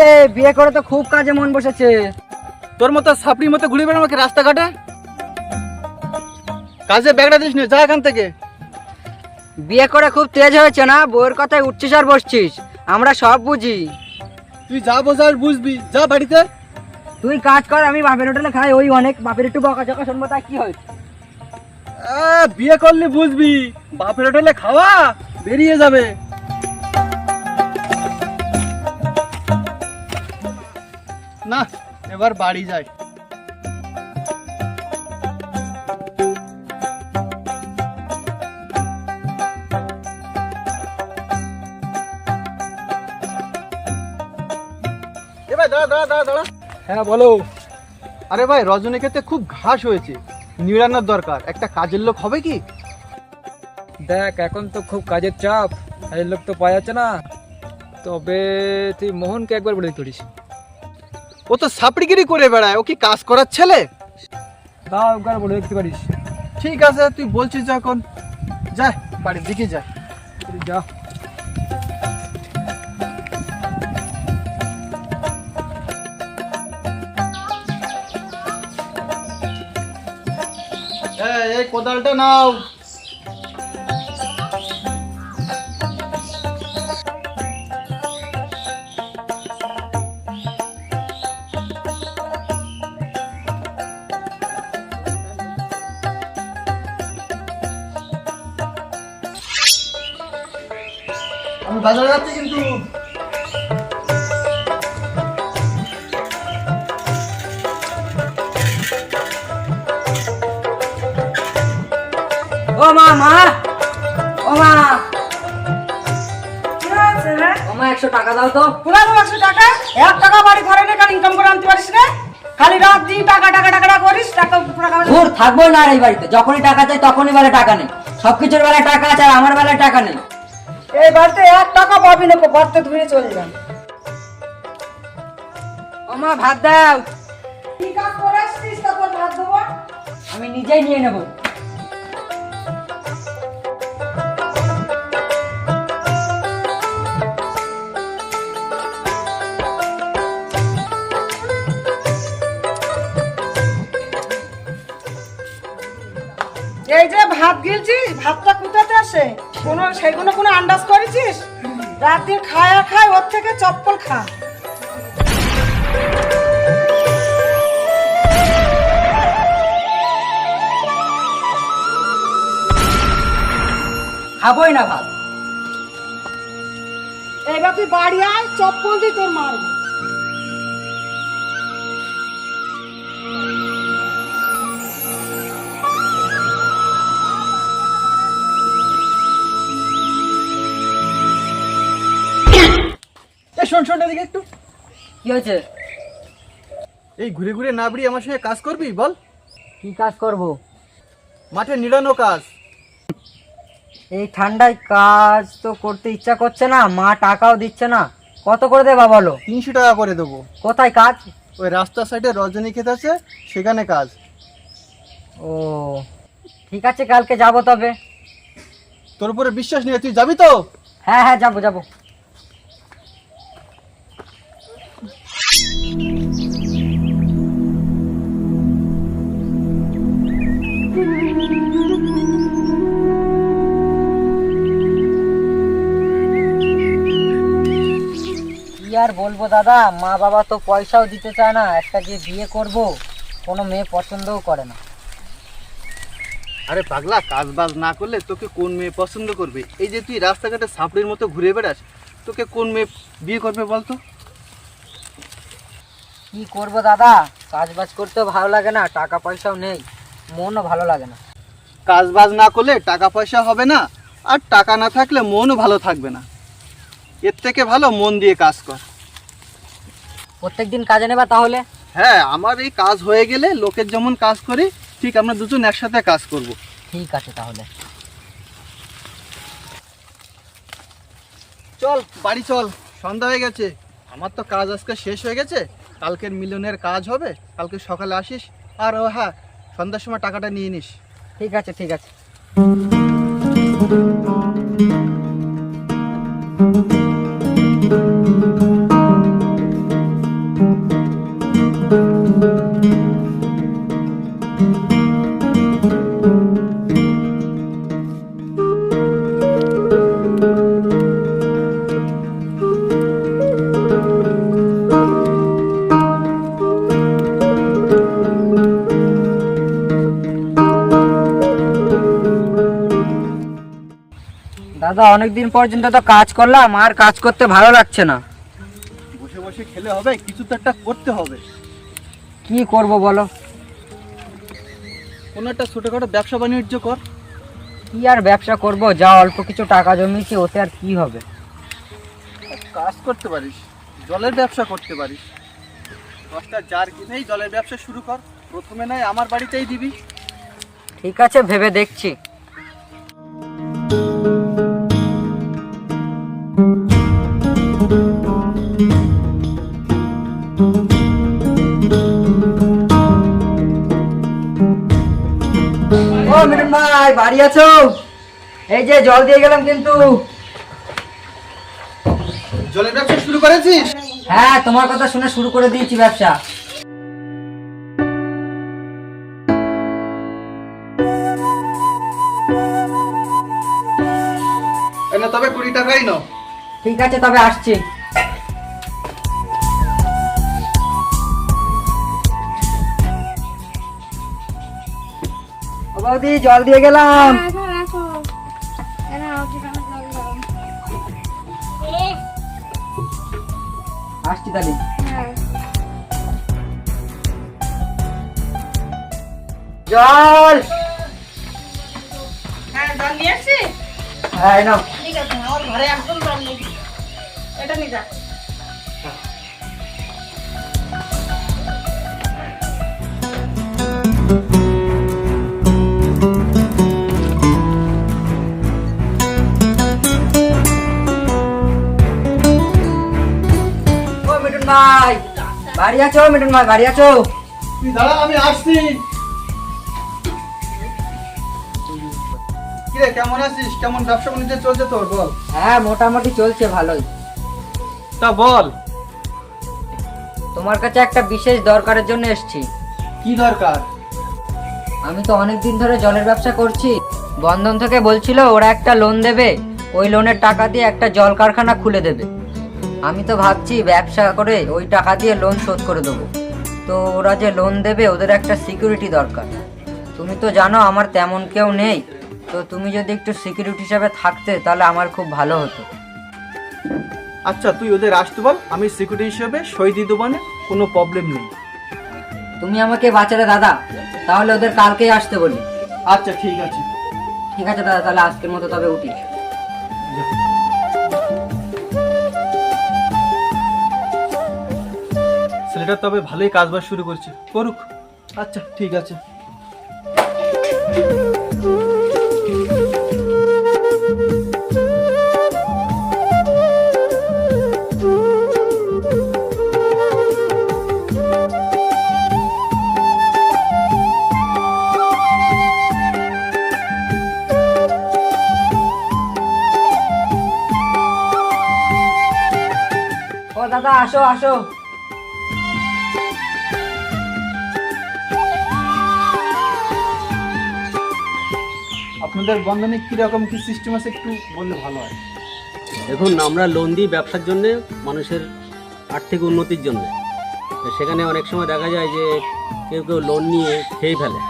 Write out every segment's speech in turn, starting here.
কিরে বিয়ে করে তো খুব কাজে মন বসেছে। তোর মতো সাপড়ির মতো ঘুরে বেড়া আমাকে রাস্তাঘাটে? কাজে ব্যাগটা দিস নি যা এখান থেকে। বিয়ে করে খুব তেজ হয়েছে না? বউয়ের কথায় উঠছিস আর বসছিস। আমরা সব বুঝি। তুই যা বোঝার বুঝবি। যা বাড়িতে। তুই কাজ কর আমি বাপের হোটেলে খাই ওই অনেক। বাপের একটু বকা চকা শুনব তা কি হয়? বিয়ে করলে বুঝবি। বাপের হোটেলে খাওয়া বেরিয়ে যাবে। না এবার বাড়ি যাই। দাঁড়া দাঁড়া দাঁড়া দাঁড়া। হ্যাঁ বলো। আরে ভাই রজনীক্ষেত্রে খুব ঘাস হয়েছে। নিড়ানোর দরকার। একটা কাজের লোক হবে কি? দেখ এখন তো খুব কাজের চাপ। কাজের লোক তো পাওয়া যাচ্ছে না। তবে তুই মোহনকে একবার বলে পারিস। ও তো সাপড়িগিরি করে বেড়ায় ও কি কাজ করার ছেলে? বলে দেখতে পারিস। ঠিক আছে তুই বলছিস যখন। যা বাড়ির দিকে যা। যা। এই কোদালটা নাও। বাজারে যাচ্ছি কিন্তু। ও মা মা। ও মা। একশো টাকা দাও তো। পুরানো একশো টাকা? এক টাকা বাড়ি ঘরে নে ইনকাম করে আনতে পারিস না। খালি রাত দিন টাকা টাকা টাকা করিস টাকা টাকা থাকব না আর এই বাড়িতে। যখনই টাকা চাই তখনই বেলা টাকা নেই। সবকিছুর বেলায় টাকা আছে আর আমার বেলায় টাকা নেই। এই বাড়িতে এক টাকা পাবি না, বাড়তে ধুয়ে চলে যান ও ভাত দাও। আমি নিজেই নিয়ে নেব। এই যে ভাত গিলছিস, ভাতটা কোথাতে আসে? কোনো সেগুলো কোনো আন্দাজ করেছিস? রাত খায় আর খায়, ওর থেকে চপ্পল খা। খাবোই না ভাত। এইবার তুই বাড়ি আয়, চপ্পল দিয়ে তোর মারবো। শোন শোন এদিকে একটু। কি হয়েছে? এই ঘুরে ঘুরে না বেরিয়ে আমার সঙ্গে কাজ করবি? বল। কি কাজ করব? মাঠে নিড়ানো কাজ। এই ঠান্ডায় কাজ তো করতে ইচ্ছা করছে না মা টাকাও দিচ্ছে না। কত করে দেবা বলো? তিনশো টাকা করে দেবো। কোথায় কাজ? ওই রাস্তার সাইডে রজনী ক্ষেত আছে সেখানে কাজ। ও ঠিক আছে কালকে যাব তবে। তোর উপরে বিশ্বাস নিয়ে তুই যাবি তো? হ্যাঁ হ্যাঁ যাব যাব। আর বলব দাদা মা বাবা তো পয়সাও দিতে চায় না একটা যে বিয়ে করব কোনো মেয়ে পছন্দও করে না। আরে পাগলা কাজ বাজ না করলে তোকে কোন মেয়ে পছন্দ করবে? এই যে তুই রাস্তাঘাটে সাপড়ির মতো ঘুরে বেড়াস তোকে কোন মেয়ে বিয়ে করবে বলতো? কি করব দাদা কাজ বাজ করতেও ভালো লাগে না টাকা পয়সাও নেই মনও ভালো লাগে না। কাজ বাজ না করলে টাকা পয়সা হবে না আর টাকা না থাকলে মনও ভালো থাকবে না। এর থেকে ভালো মন দিয়ে কাজ কর। প্রত্যেকদিন কাজে নেবা তাহলে? হ্যাঁ আমার এই কাজ হয়ে গেলে লোকের যেমন কাজ করি ঠিক আমরা দুজন একসাথে কাজ করব। ঠিক আছে তাহলে। চল বাড়ি চল সন্ধ্যা হয়ে গেছে। আমার তো কাজ আজকে শেষ হয়ে গেছে কালকের মিলনের কাজ হবে কালকে সকালে আসিস আর ও হ্যাঁ সন্ধ্যার সময় টাকাটা নিয়ে নিস। ঠিক আছে ঠিক আছে। দাদা অনেকদিন পর্যন্ত তো কাজ করলাম আর কাজ করতে ভালো লাগছে না। বসে বসে খেলে হবে কিছু তো একটা করতে হবে। কি করব বলো? কোনো একটা ছোটোখাটো ব্যবসা বাণিজ্য কর। কি আর ব্যবসা করব? যা অল্প কিছু টাকা জমিয়েছি ওতে আর কি হবে? কাজ করতে পারিস জলের ব্যবসা করতে পারিস। দশটা জার কিনেই জলের ব্যবসা শুরু কর। প্রথমে নয় আমার বাড়িতেই দিবি। ঠিক আছে ভেবে দেখছি। মিঠুন ভাই? বাড়ি আছো? এই যে জল দিয়ে গেলাম কিন্তু। জলের ব্যবসা শুরু করেছিস? হ্যাঁ তোমার কথা শুনে শুরু করে দিয়েছি ব্যবসা। তবে কুড়ি টাকাই নাও। ঠিক আছে তবে আসছি। বৌদি জল দিয়ে গেলাম। দাও আসছি তাহলে। হ্যাঁ। জল! হ্যাঁ জল নিয়ে এসছি হ্যাঁ নাও। ঠিক আছে আমার ঘরে একদম জল নেই। এটা নিয়ে যা। বাড়ি আছো মিঠুন ভাই বাড়ি আছো? তুই দাঁড়া আমি আসছি। কিরে কেমন আছিস? কেমন ব্যবসা বাণিজ্য চলছে তোর? বল। হ্যাঁ মোটামুটি চলছে ভালোই। তা বল। তোমার কাছে একটা বিশেষ দরকারের জন্য এসেছি। কি দরকার? আমি তো অনেক দিন ধরে জলের ব্যবসা করছি। বন্ধন থেকে বলছিল ওরা একটা লোন দেবে। ওই লোনের টাকা দিয়ে একটা জল কারখানা খুলে দেবে। আমি তো ভাবছি ব্যবসা করে ওই টাকা দিয়ে লোন শোধ করে দেবো। তো ওরা যে লোন দেবে ওদের একটা সিকিউরিটি দরকার। তুমি তো জানো আমার তেমন কেউ নেই। তো তুমি যদি একটু সিকিউরিটি হিসাবে থাকতে তাহলে আমার খুব ভালো হতো। আচ্ছা তুই ওদের আসতে বল। আমি সিকিউরিটি হিসেবে সই দিয়ে দেবো কোনো প্রবলেম নেই। তুমি আমাকে বাঁচালে দাদা তাহলে ওদের কালকেই আসতে বলি। আচ্ছা ঠিক আছে। ঠিক আছে দাদা তাহলে আজকের মতো তবে উঠি। ছেলেটা তবে ভালোই কাজবাজ শুরু করছে। করুক। আচ্ছা ঠিক আছে। ও দাদা আসো আসো। আপনাদের বন্ধনে কীরকম কি সিস্টেম আছে একটু বললে ভালো হয়? দেখুন, আমরা লোন দিই ব্যবসার জন্য, মানুষের আর্থিক উন্নতির জন্য। সেখানে অনেক সময় দেখা যায় যে কেউ কেউ লোন নিয়ে খেয়ে ফেলে।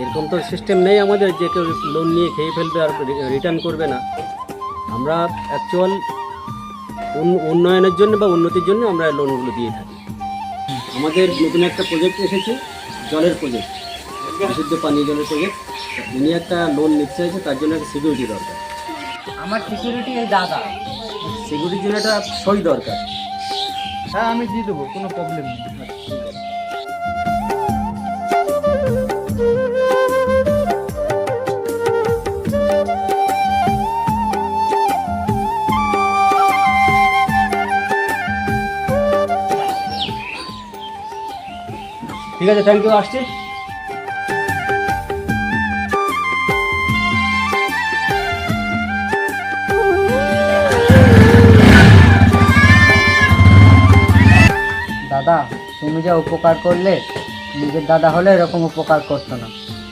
এরকম তো সিস্টেম নেই আমাদের, যে কেউ লোন নিয়ে খেয়ে ফেলবে আর রিটার্ন করবে না। আমরা অ্যাকচুয়াল উন্নয়নের জন্য বা উন্নতির জন্য আমরা লোনগুলো দিয়ে থাকি। আমাদের নতুন একটা প্রজেক্ট এসেছে, জলের প্রজেক্ট বিশুদ্ধ পানীয় জলের প্রজেক্ট উনি একটা লোন নিতে চাইছে তার জন্য একটা সিকিউরিটি দরকার। আমার সিকিউরিটি এই দাদা। সিকিউরিটির জন্য একটা সই দরকার। হ্যাঁ আমি দিয়ে দেবো কোনো প্রবলেম নেই। ঠিক আছে থ্যাংক ইউ আসছি। তুমি যা উপকার করলে নিজের দাদা হলে এরকম উপকার করতো না।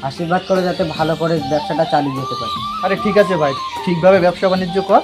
আশীর্বাদ করে যাতে ভালো করে ব্যবসাটা চালিয়ে যেতে পারে। আরে ঠিক আছে ভাই, ঠিকভাবে ব্যবসা বাণিজ্য কর।